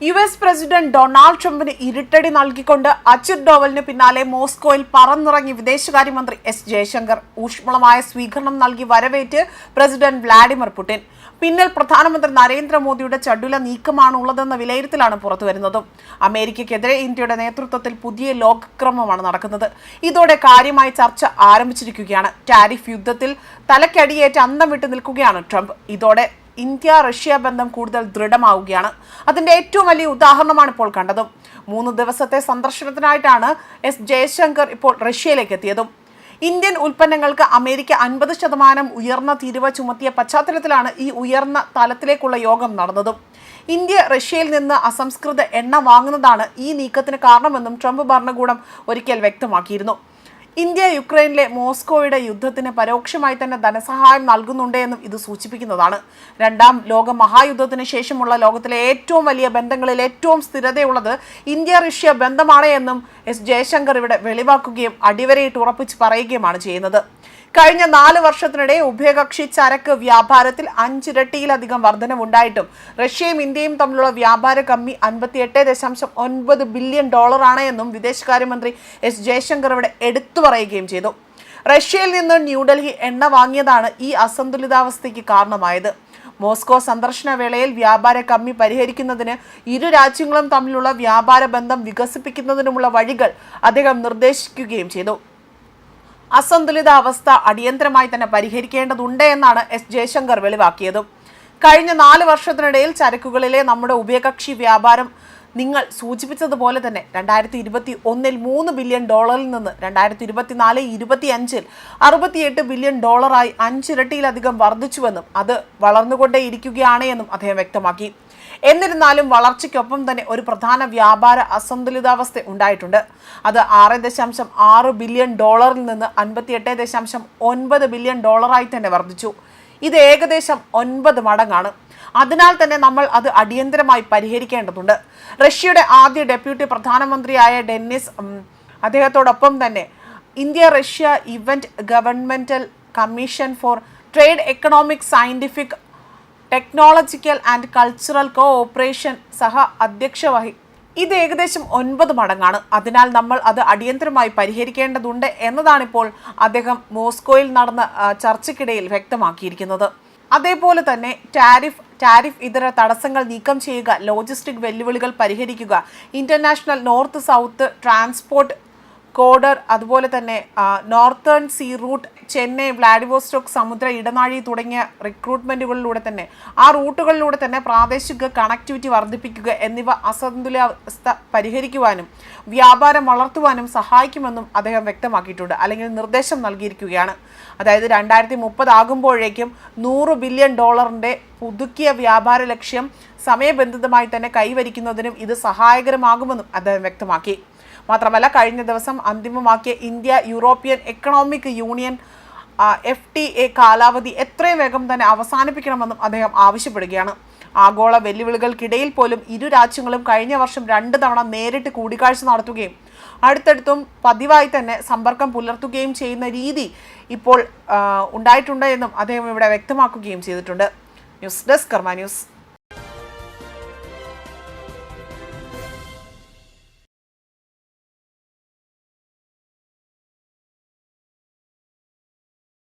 U S president Donald ട്രംപിന് ഇരുട്ടടി നൽകിക്കൊണ്ട് അജിത് ഡോവലിന് പിന്നാലെ മോസ്കോയിൽ പറന്നിറങ്ങി വിദേശകാര്യമന്ത്രി എസ് ജയശങ്കർ. ഊഷ്മളമായ സ്വീകരണം നൽകി വരവേറ്റ് പ്രസിഡന്റ് വ്ളാഡിമിർ പുടിൻ. പിന്നിൽ പ്രധാനമന്ത്രി നരേന്ദ്രമോദിയുടെ ചടുല നീക്കമാണ് ഉള്ളതെന്ന വിലയിരുത്തലാണ് പുറത്തുവരുന്നത്. അമേരിക്കയ്ക്കെതിരെ ഇന്ത്യയുടെ നേതൃത്വത്തിൽ പുതിയ ലോകക്രമമാണ് നടക്കുന്നത്. ഇതോടെ കാര്യമായി ചർച്ച ആരംഭിച്ചിരിക്കുകയാണ്. ടാരിഫ് യുദ്ധത്തിൽ തലക്കടിയേറ്റ് അന്തം വിട്ടു നിൽക്കുകയാണ് ട്രംപ്. ഇതോടെ ഇന്ത്യ റഷ്യ ബന്ധം കൂടുതൽ ദൃഢമാവുകയാണ്. അതിന്റെ ഏറ്റവും വലിയ ഉദാഹരണമാണ് ഇപ്പോൾ കണ്ടതും. മൂന്ന് ദിവസത്തെ സന്ദർശനത്തിനായിട്ടാണ് എസ് ജയശങ്കർ ഇപ്പോൾ റഷ്യയിലേക്ക് എത്തിയതും. ഇന്ത്യൻ ഉൽപ്പന്നങ്ങൾക്ക് അമേരിക്ക അൻപത് ശതമാനം ഉയർന്ന തീരുവ ചുമത്തിയ പശ്ചാത്തലത്തിലാണ് ഈ ഉയർന്ന തലത്തിലേക്കുള്ള യോഗം നടന്നതും. ഇന്ത്യ റഷ്യയിൽ നിന്ന് അസംസ്കൃത എണ്ണ വാങ്ങുന്നതാണ് ഈ നീക്കത്തിന് കാരണമെന്നും ട്രംപ് ഭരണകൂടം ഒരിക്കൽ വ്യക്തമാക്കിയിരുന്നു. ഇന്ത്യ യുക്രൈനിലെ മോസ്കോയുടെ യുദ്ധത്തിന് പരോക്ഷമായി തന്നെ ധനസഹായം നൽകുന്നുണ്ട് എന്നും ഇത് സൂചിപ്പിക്കുന്നതാണ്. രണ്ടാം ലോക മഹായുദ്ധത്തിന് ശേഷമുള്ള ലോകത്തിലെ ഏറ്റവും വലിയ ബന്ധങ്ങളിൽ ഏറ്റവും സ്ഥിരതയുള്ളത് ഇന്ത്യ റഷ്യ ബന്ധമാണ് എന്നും എസ് ജയശങ്കർ ഇവിടെ വെളിവാക്കുകയും അടിവരയിട്ട് ഉറപ്പിച്ച് പറയുകയുമാണ് ചെയ്യുന്നത്. കഴിഞ്ഞ നാല് വർഷത്തിനിടെ ഉഭയകക്ഷി ചരക്ക് വ്യാപാരത്തിൽ അഞ്ചിരട്ടിയിലധികം വർധനവുണ്ടായിട്ടും റഷ്യയും ഇന്ത്യയും തമ്മിലുള്ള വ്യാപാര കമ്മി അൻപത്തിയെട്ട് ദശാംശം ഒൻപത് ബില്യൺ ഡോളറാണ് എന്നും വിദേശകാര്യമന്ത്രി എസ് ജയശങ്കർ ഇവിടെ എടുത്തു പറയുകയും ചെയ്തു. റഷ്യയിൽ നിന്ന് ന്യൂഡൽഹി എണ്ണ വാങ്ങിയതാണ് ഈ അസന്തുലിതാവസ്ഥയ്ക്ക് കാരണമായത്. മോസ്കോ സന്ദർശന വേളയിൽ വ്യാപാര കമ്മി പരിഹരിക്കുന്നതിന് ഇരു രാജ്യങ്ങളും തമ്മിലുള്ള വ്യാപാര ബന്ധം വികസിപ്പിക്കുന്നതിനുമുള്ള വഴികൾ അദ്ദേഹം നിർദ്ദേശിക്കുകയും ചെയ്തു. അസന്തുലിത അവസ്ഥ അടിയന്തരമായി തന്നെ പരിഹരിക്കേണ്ടതുണ്ട് എന്നാണ് എസ് ജയശങ്കർ വെളിവാക്കിയത്. കഴിഞ്ഞ നാല് വർഷത്തിനിടയിൽ ചരക്കുകളിലെ നമ്മുടെ ഉഭയകക്ഷി വ്യാപാരം നിങ്ങൾ സൂചിപ്പിച്ചതുപോലെ തന്നെ രണ്ടായിരത്തി ഇരുപത്തി ഒന്നിൽ മൂന്ന് ബില്യൺ ഡോളറിൽ നിന്ന് രണ്ടായിരത്തി ഇരുപത്തിനാല് ഇരുപത്തി അഞ്ചിൽ അറുപത്തിയെട്ട് ബില്യൺ ഡോളറായി അഞ്ചിരട്ടിയിലധികം വർദ്ധിച്ചുവെന്നും അത് വളർന്നുകൊണ്ടേയിരിക്കുകയാണ് എന്നും അദ്ദേഹം വ്യക്തമാക്കി. എന്നിരുന്നാലും വളർച്ചയ്ക്കൊപ്പം തന്നെ ഒരു പ്രധാന വ്യാപാര അസന്തുലിതാവസ്ഥ ഉണ്ടായിട്ടുണ്ട്. അത് ആറ് ദശാംശം ആറ് ബില്യൺ ഡോളറിൽ നിന്ന് അൻപത്തിയെട്ട് ദശാംശം ഒൻപത് ബില്യൺ ഡോളറായി തന്നെ വർദ്ധിച്ചു. ഇത് ഏകദേശം ഒൻപത് മടങ്ങാണ്. അതിനാൽ തന്നെ നമ്മൾ അത് അടിയന്തരമായി പരിഹരിക്കേണ്ടതുണ്ട്. റഷ്യയുടെ ആദ്യ ഡെപ്യൂട്ടി പ്രധാനമന്ത്രിയായ ഡെന്നിസ് അദ്ദേഹത്തോടൊപ്പം തന്നെ India Russia intergovernmental commission for trade economic scientific technological and cultural cooperation സഹ അധ്യക്ഷ വഹി ഇത് ഏകദേശം ഒൻപത് മടങ്ങാണ്. അതിനാൽ നമ്മൾ അത് അടിയന്തരമായി പരിഹരിക്കേണ്ടതുണ്ട് എന്നതാണിപ്പോൾ അദ്ദേഹം മോസ്കോയിൽ നടന്ന ചർച്ചയ്ക്കിടയിൽ വ്യക്തമാക്കിയിരിക്കുന്നത്. അതേപോലെ തന്നെ ടാരിഫ് ടാരിഫ് ഇതര തടസ്സങ്ങൾ നീക്കം ചെയ്യുക ലോജിസ്റ്റിക് വെല്ലുവിളികൾ പരിഹരിക്കുക international north south transport corridor അതുപോലെ തന്നെ northern sea route Chennai Vladivostok സമുദ്ര ഇടനാഴി തുടങ്ങിയ റിക്രൂട്ട്മെന്റുകളിലൂടെ തന്നെ ആ റൂട്ടുകളിലൂടെ തന്നെ പ്രാദേശിക കണക്ടിവിറ്റി വർദ്ധിപ്പിക്കുക എന്നിവ അസന്തുലിതാവസ്ഥ പരിഹരിക്കുവാനും വ്യാപാരം വളർത്തുവാനും സഹായിക്കുമെന്നും അദ്ദേഹം വ്യക്തമാക്കിയിട്ടുണ്ട്. അല്ലെങ്കിൽ നിർദ്ദേശം നൽകിയിരിക്കുകയാണ്. അതായത് രണ്ടായിരത്തി മുപ്പതാകുമ്പോഴേക്കും നൂറ് ബില്യൺ ഡോളറിന്റെ പുതുക്കിയ വ്യാപാര ലക്ഷ്യം സമയബന്ധിതമായി തന്നെ കൈവരിക്കുന്നതിനും ഇത് സഹായകരമാകുമെന്നും അദ്ദേഹം വ്യക്തമാക്കി. മാത്രമല്ല കഴിഞ്ഞ ദിവസം അന്തിമമാക്കിയ India European economic union F T A കാലാവധി എത്രയും വേഗം തന്നെ അവസാനിപ്പിക്കണമെന്നും അദ്ദേഹം ആവശ്യപ്പെടുകയാണ്. ആഗോള വെല്ലുവിളികൾക്കിടയിൽ പോലും ഇരു രാജ്യങ്ങളും കഴിഞ്ഞ വർഷം രണ്ട് തവണ നേരിട്ട് കൂടിക്കാഴ്ച നടത്തുകയും അടുത്തടുത്തും പതിവായി തന്നെ സമ്പർക്കം പുലർത്തുകയും ചെയ്യുന്ന രീതി ഇപ്പോൾ ഉണ്ടായിട്ടുണ്ട് എന്നും അദ്ദേഹം ഇവിടെ വ്യക്തമാക്കുകയും ചെയ്തിട്ടുണ്ട്. News desk Karma news.